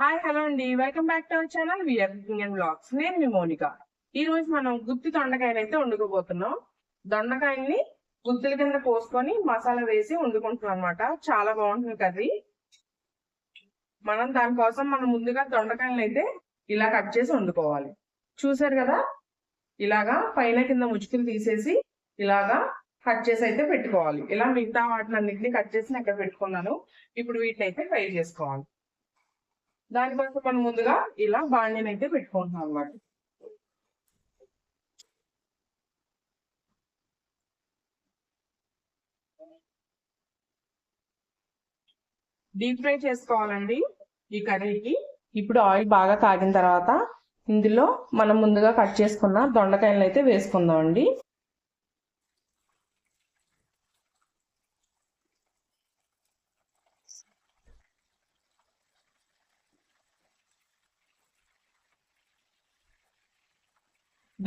Hi hello అండి. Welcome back to our channel VR Indian blogs నేను మీ Monica. ఈ రోజు మనం గుత్తి దొండకాయలు అయితే వండుకోబోతున్నాం. దొండకాయల్ని గుత్తుల కింద పోసుకొని మసాలా వేసి వండుకుంటున్నాం అనమాట చాలా బాగుంటుంది కర్రీ. మనం దానికోసం మనం ముందుగా దొండకాయలను అయితే ఇలా కట్ చేసి వండుకోవాలి. చూసారు కదా? ఇలాగా పైన కింద ముచ్చుకులు తీసేసి ఇలాగా కట్ చేసి అయితే పెట్టుకోవాలి. ఇలా మిగతా వాటిని అన్నింటినీ కట్ చేసి నేను ఎక్కడ పెట్టుకున్నాను. ఇప్పుడు వీటిని అయితే ఫ్రై చేసుకోవాలి. దానికోసం మనం ముందుగా ఇలా బాండిని అయితే పెట్టుకుంటున్నాం అన్నమాట. డీప్ ఫ్రై చేసుకోవాలండి ఈ కర్రీకి. ఇప్పుడు ఆయిల్ బాగా కాగిన తర్వాత ఇందులో మనం ముందుగా కట్ చేసుకున్న దొండకాయలను అయితే వేసుకుందాం అండి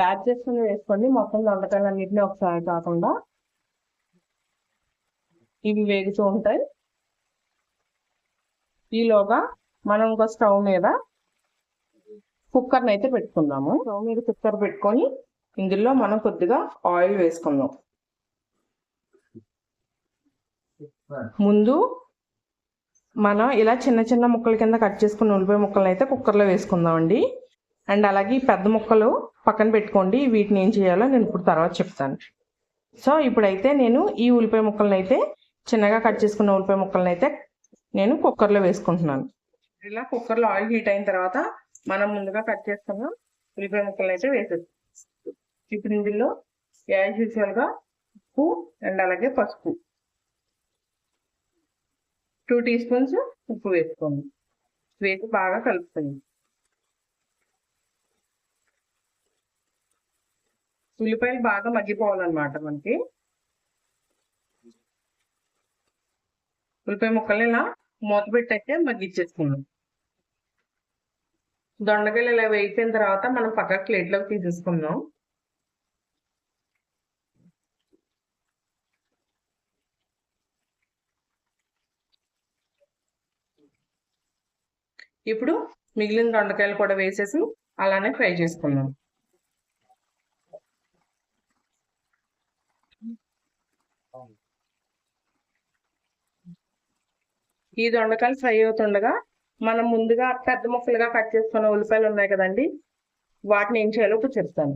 బ్యాచెస్ వేసుకోండి. మొత్తం దొండకాయలు అన్నింటినీ ఒకసారి కాకుండా ఇవి వేగుతూ ఉంటాయి. ఈలోగా మనం ఒక స్టవ్ మీద కుక్కర్ని అయితే పెట్టుకుందాము. స్టవ్ మీద కుక్కర్ పెట్టుకొని ఇందులో మనం కొద్దిగా ఆయిల్ వేసుకుందాం. ముందు మనం ఇలా చిన్న చిన్న ముక్కల కింద కట్ చేసుకున్న ఉల్లిపాయ ముక్కలను అయితే కుక్కర్లో వేసుకుందామండి. అండ్ అలాగే పెద్ద ముక్కలు పక్కన పెట్టుకోండి వీటిని ఏం చేయాలో నేను ఇప్పుడు తర్వాత చెప్తాను. సో ఇప్పుడైతే నేను ఈ ఉల్లిపాయ ముక్కలను అయితే చిన్నగా కట్ చేసుకున్న ఉల్లిపాయ ముక్కలను అయితే నేను కుక్కర్లో వేసుకుంటున్నాను. ఇలా కుక్కర్లో ఆయిల్ హీట్ అయిన తర్వాత మనం ముందుగా కట్ చేసుకున్న ఉల్లిపాయ ముక్కలను అయితే వేసేస్తాం ఇప్పుడు ఇందులో యాజ్ యూజువల్గా ఉప్పు అండ్ అలాగే పసుపు. టూ టీ స్పూన్స్ ఉప్పు వేసుకోండి. వేసి బాగా కలుపుతుంది ఉల్లిపాయలు బాగా మగ్గిపోవాలన్నమాట మనకి. ఉల్లిపాయ ముక్కల్ని ఇలా మూత పెట్టయితే మగ్గిచ్చేసుకున్నాం దొండకాయలు ఇలా వేయిపోయిన తర్వాత మనం పక్కకు ప్లేట్లోకి తీసేసుకుందాం. ఇప్పుడు మిగిలిన దొండకాయలు కూడా వేసేసి అలానే ఫ్రై చేసుకుందాం. ఈ దొండకాయలు ఫ్రై అవుతుండగా మనం ముందుగా పెద్ద ముక్కలుగా కట్ చేసుకున్న ఉల్లిపాయలు ఉన్నాయి కదండి వాటిని ఏం చేయాలో ఇప్పుడు చెప్తాను.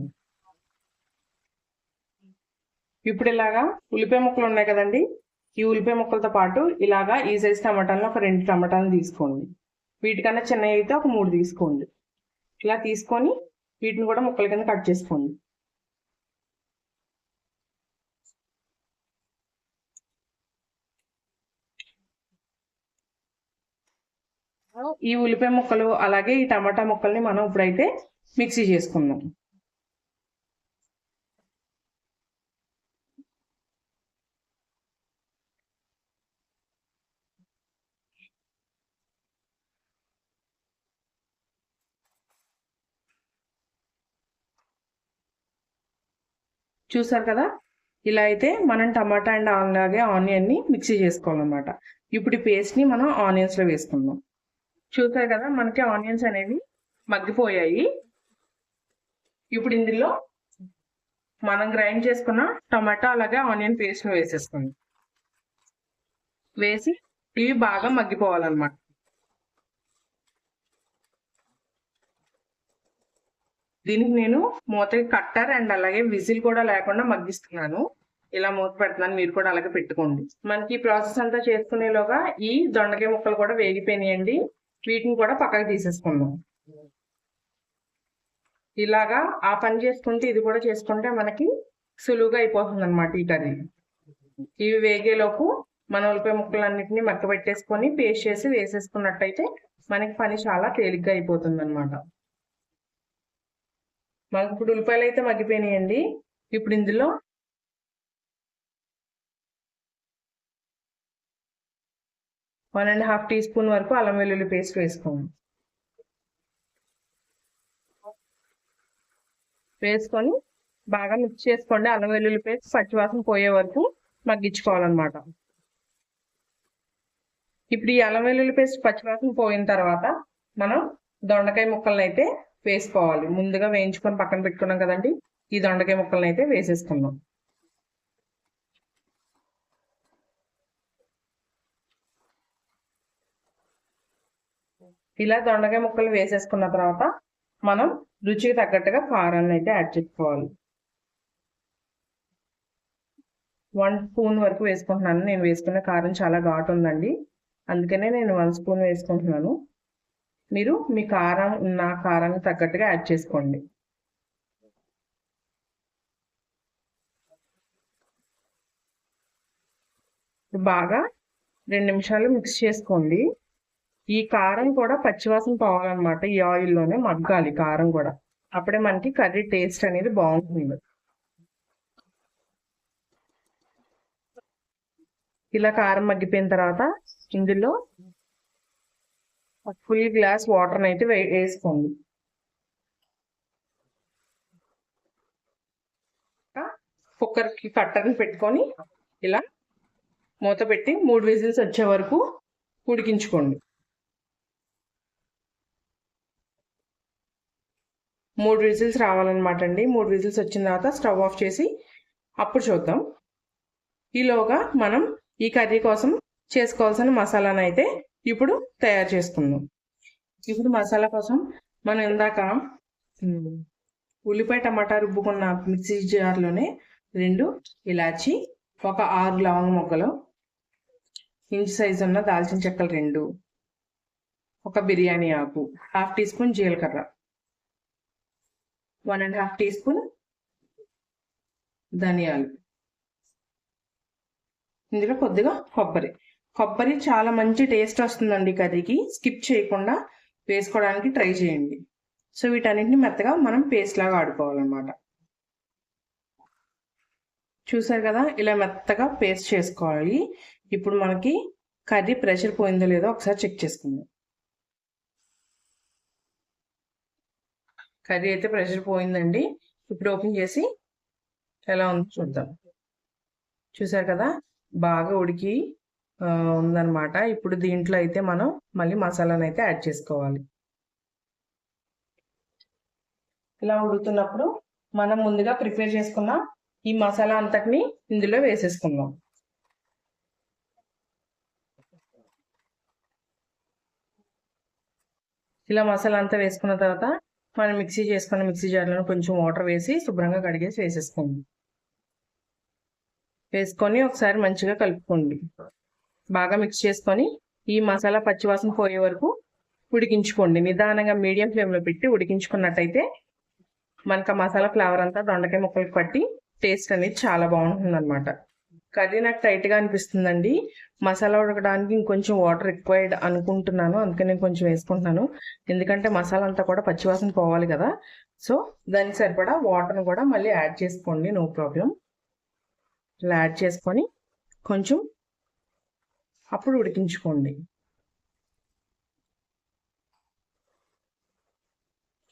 ఇప్పుడు ఇలాగా ఉల్లిపాయ ముక్కలు ఉన్నాయి కదండి ఈ ఉల్లిపాయ ముక్కలతో పాటు ఇలాగా ఈ సైజ్ టమాటాలను ఒక రెండు టమాటాలను తీసుకోండి. వీటికన్నా చిన్నవి అయితే ఒక మూడు తీసుకోండి. ఇలా తీసుకొని వీటిని కూడా ముక్కల కింద కట్ చేసుకోండి. ఈ ఉల్లిపాయ ముక్కలు అలాగే ఈ టమాటా ముక్కల్ని మనం ఇప్పుడైతే మిక్సీ చేసుకుందాం. చూసారు కదా? ఇలా అయితే మనం టమాటా అండ్ అలాగే ఆనియన్ని మిక్సీ చేసుకోవాలన్నమాట. ఇప్పుడు ఈ పేస్ట్ని మనం ఆనియన్స్లో వేసుకుందాం. చూసారు కదా మనకి ఆనియన్స్ అనేవి మగ్గిపోయాయి. ఇప్పుడు ఇందులో మనం గ్రైండ్ చేసుకున్న టమాటా అలాగే ఆనియన్ పేస్ట్ వేసేసుకుంది. వేసి ఇవి బాగా మగ్గిపోవాలన్నమాట. దీనికి నేను మూతకి కట్టర్ అండ్ అలాగే విజిల్ కూడా లేకుండా మగ్గిస్తున్నాను. ఇలా మూత పెడుతున్నాను మీరు కూడా అలాగే పెట్టుకోండి. మనకి ఈ ప్రాసెస్ అంతా చేసుకునేలోగా ఈ దొండకాయ ముక్కలు కూడా వేగిపోయినాయండి. వీటిని కూడా పక్కకు తీసేసుకుందాం. ఇలాగా ఆ పని చేసుకుంటే ఇది కూడా చేసుకుంటే మనకి సులువుగా అయిపోతుంది అనమాట ఈ కర్రీ. ఇవి వేగేలోపు మన ఉల్లిపాయ ముక్కలన్నింటినీ మక్క పెట్టేసుకొని పేస్ట్ చేసి వేసేసుకున్నట్టయితే మనకి పని చాలా తేలిగ్గా అయిపోతుంది అనమాట మనకి ఇప్పుడు ఉల్లిపాయలు అయితే మగ్గిపోయినాయండి. ఇప్పుడు ఇందులో one and half teaspoon వరకు అల్లం వెల్లుల్లి పేస్ట్ వేసుకోండి. వేసుకొని బాగా మిక్స్ చేసుకోండి. అల్లం వెల్లుల్లి పేస్ట్ పచ్చివాసన పోయే వరకు మగ్గించుకోవాలన్నమాట. ఇప్పుడు ఈ అల్లం వెల్లుల్లి పేస్ట్ పచ్చివాసన పోయిన తర్వాత మనం దొండకాయ ముక్కలను అయితే వేసుకోవాలి. ముందుగా వేయించుకొని పక్కన పెట్టుకున్నాం కదండి. ఈ దొండకాయ ముక్కలను అయితే వేసేసుకున్నాం ఇలా దొండకాయ ముక్కలు వేసేసుకున్న తర్వాత మనం రుచికి తగ్గట్టుగా కారాన్ని అయితే యాడ్ చేసుకోవాలి. వన్ స్పూన్ వరకు వేసుకుంటున్నాను. నేను వేసుకున్న కారం చాలా ఘాటు ఉందండి. అందుకనే నేను వన్ స్పూన్ వేసుకుంటున్నాను. మీరు మీ కారం ఉన్న కారానికి తగ్గట్టుగా యాడ్ చేసుకోండి. బాగా రెండు నిమిషాలు మిక్స్ చేసుకోండి. ఈ కారం కూడా పచ్చివాసన పోవాలన్నమాట ఈ ఆయిల్లోనే మగ్గాలి కారం కూడా. అప్పుడే మనకి కర్రీ టేస్ట్ అనేది బాగుంటుంది. ఇలా కారం మగ్గిపోయిన తర్వాత ఇందులో ఫుల్ గ్లాస్ వాటర్ అయితే వేసుకోండి. కుక్కర్కి కట్టర్ని పెట్టుకొని ఇలా మూత పెట్టి మూడు విజిల్స్ వచ్చే వరకు ఉడికించుకోండి. మూడు విజిల్స్ రావాలన్నమాట అండి మూడు విజిల్స్ వచ్చిన తర్వాత స్టవ్ ఆఫ్ చేసి అప్పుడు చూద్దాం. ఈలోగా మనం ఈ కర్రీ కోసం చేసుకోవాల్సిన మసాలాను అయితే ఇప్పుడు తయారు చేసుకుందాం. ఇప్పుడు మసాలా కోసం మనం ఇందాక ఉల్లిపాయ టమాటా రుబ్బుకున్న మిక్సీ జార్లోనే రెండు ఇలాచి ఒక ఆరు లవంగ మొగ్గలు ఇంచ్ సైజు ఉన్న దాల్చిన చెక్కలు రెండు ఒక బిర్యానీ ఆకు హాఫ్ టీ స్పూన్ జీలకర్ర. One and half teaspoon ధనియాలు. ఇందులో కొద్దిగా కొబ్బరి. కొబ్బరి చాలా మంచి టేస్ట్ వస్తుందండి కర్రీకి. స్కిప్ చేయకుండా వేసుకోవడానికి ట్రై చేయండి. సో వీటన్నిటిని మెత్తగా మనం పేస్ట్ లాగా ఆడుకోవాలన్నమాట. చూసారు కదా ఇలా మెత్తగా పేస్ట్ చేసుకోవాలి. ఇప్పుడు మనకి కర్రీ ప్రెషర్ పోయిందో లేదో ఒకసారి చెక్ చేసుకుందాం. కర్రీ అయితే ప్రెషర్ పోయిందండి. ఇప్పుడు ఓపెన్ చేసి ఎలా ఉందో చూద్దాం. చూసారు కదా? బాగా ఉడికి ఉందన్నమాట. ఇప్పుడు దీంట్లో అయితే మనం మళ్ళీ మసాలాను అయితే యాడ్ చేసుకోవాలి. ఇలా ఉడుకుతున్నప్పుడు మనం ముందుగా ప్రిపేర్ చేసుకున్న ఈ మసాలా అంతటిని ఇందులో వేసేసుకుందాం. ఇలా మసాలా అంతా వేసుకున్న తర్వాత మనం మిక్సీ చేసుకున్న మిక్సీ జార్లో కొంచెం వాటర్ వేసి శుభ్రంగా కడిగేసి వేసేసుకోండి. వేసుకొని ఒకసారి మంచిగా కలుపుకోండి. బాగా మిక్స్ చేసుకొని ఈ మసాలా పచ్చివాసన పోయే వరకు ఉడికించుకోండి. నిదానంగా మీడియం ఫ్లేమ్లో పెట్టి ఉడికించుకున్నట్టయితే మనకు మసాలా ఫ్లేవర్ అంతా దొండకాయ ముక్కలకు పట్టి టేస్ట్ అనేది చాలా బాగుంటుంది అనమాట కర్రీ నాకు టైట్గా అనిపిస్తుందండి. మసాలా ఉడకడానికి ఇంకొంచెం వాటర్ రిక్వైర్డ్ అనుకుంటున్నాను. అందుకే నేను కొంచెం వేసుకుంటున్నాను. ఎందుకంటే మసాలా అంతా కూడా పచ్చివాసన పోవాలి కదా. సో దానికి సరిపడా వాటర్ని కూడా మళ్ళీ యాడ్ చేసుకోండి. నో ప్రాబ్లం ఇలా యాడ్ చేసుకొని కొంచెం అప్పుడు ఉడికించుకోండి.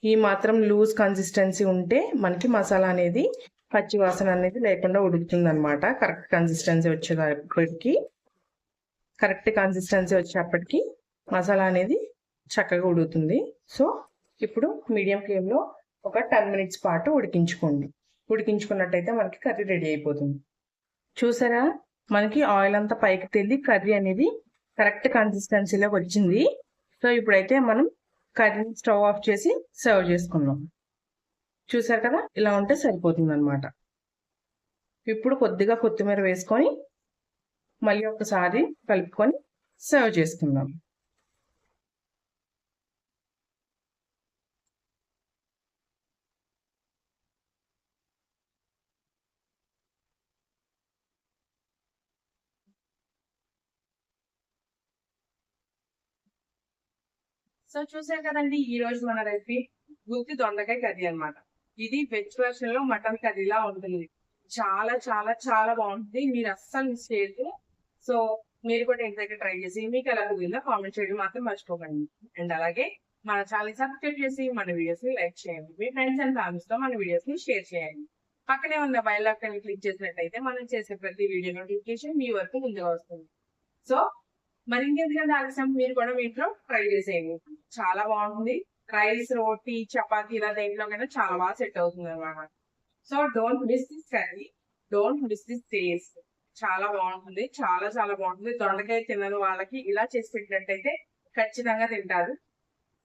ఈ మాత్రం లూజ్ కన్సిస్టెన్సీ ఉంటే మనకి మసాలా అనేది పచ్చి వాసన అనేది లేకుండా ఉడుకుతుంది అనమాట కరెక్ట్ కన్సిస్టెన్సీ వచ్చేటప్పటికి కరెక్ట్ కన్సిస్టెన్సీ వచ్చేటప్పటికి మసాలా అనేది చక్కగా ఉడుకుతుంది. సో ఇప్పుడు మీడియం ఫ్లేమ్లో ఒక టెన్ మినిట్స్ పాటు ఉడికించుకోండి. ఉడికించుకున్నట్టయితే మనకి కర్రీ రెడీ అయిపోతుంది. చూసారా? మనకి ఆయిల్ అంతా పైకి తెల్లి కర్రీ అనేది కరెక్ట్ కన్సిస్టెన్సీలోకి వచ్చింది. సో ఇప్పుడైతే మనం కర్రీని స్టవ్ ఆఫ్ చేసి సర్వ్ చేసుకుందాం. చూసారు కదా? ఇలా ఉంటే సరిపోతుంది అనమాట ఇప్పుడు కొద్దిగా కొత్తిమీర వేసుకొని మళ్ళీ ఒకసారి కలుపుకొని సర్వ్ చేసుకుందాం. సో చూసారు కదండి ఈ రోజు మన రెసిపీ గుత్తి దొండకాయ కర్రీ అనమాట ఇది వెజ్ వర్షన్లో మటన్ కర్రీలా ఉంటుంది. చాలా చాలా చాలా బాగుంటుంది. మీరు అస్సలు మిస్ చేయదు సో మీరు కూడా ఇంటి దగ్గర ట్రై చేసి మీకు ఎలా కుదిరిందో కామెంట్ చేయడం మాత్రం మర్చిపోకండి. అండ్ అలాగే మన ఛానల్ సబ్స్క్రైబ్ చేసి మన వీడియోస్ని లైక్ చేయండి. మీ ఫ్రెండ్స్ అండ్ ఫ్యామిలీస్తో మన వీడియోస్ని షేర్ చేయండి. పక్కనే ఉన్న బయల్ ఐకాన్ క్లిక్ చేసినట్టయితే మనం చేసే ప్రతి వీడియో నోటిఫికేషన్ మీ వరకు ముందుగా వస్తుంది. సో మరి ఇంకెందుకంటే ఆలస్యం మీరు కూడా మీ ఇంట్లో ట్రై చేసేయండి. చాలా బాగుంటుంది. రైస్ రోటీ చపాతి ఇలా దేంట్లోకైనా చాలా బాగా సెట్ అవుతుంది అనమాట so don't miss this curry. Don't miss this taste. చాలా బాగుంటుంది. చాలా చాలా బాగుంటుంది. దొండకాయ తినని వాళ్ళకి ఇలా చేసి పెట్టినట్టయితే ఖచ్చితంగా తింటారు.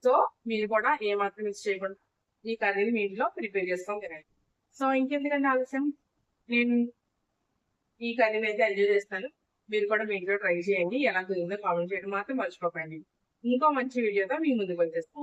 సో మీరు కూడా ఏమాత్రం మిస్ చేయకుండా ఈ కర్రీని మీ ఇంట్లో ప్రిపేర్ చేసుకొని తినండి. సో ఇంకెందుకంటే ఆలస్యం? నేను ఈ కర్రీని అయితే ఎంజాయ్ చేస్తాను. మీరు కూడా మీ ఇంట్లో ట్రై చేయండి. ఎలా కుదిరిందో కామెంట్ చేయడం మాత్రం మర్చిపోకండి. ఇంకో మంచి వీడియోతో మీ ముందుకు వచ్చేస్తాను.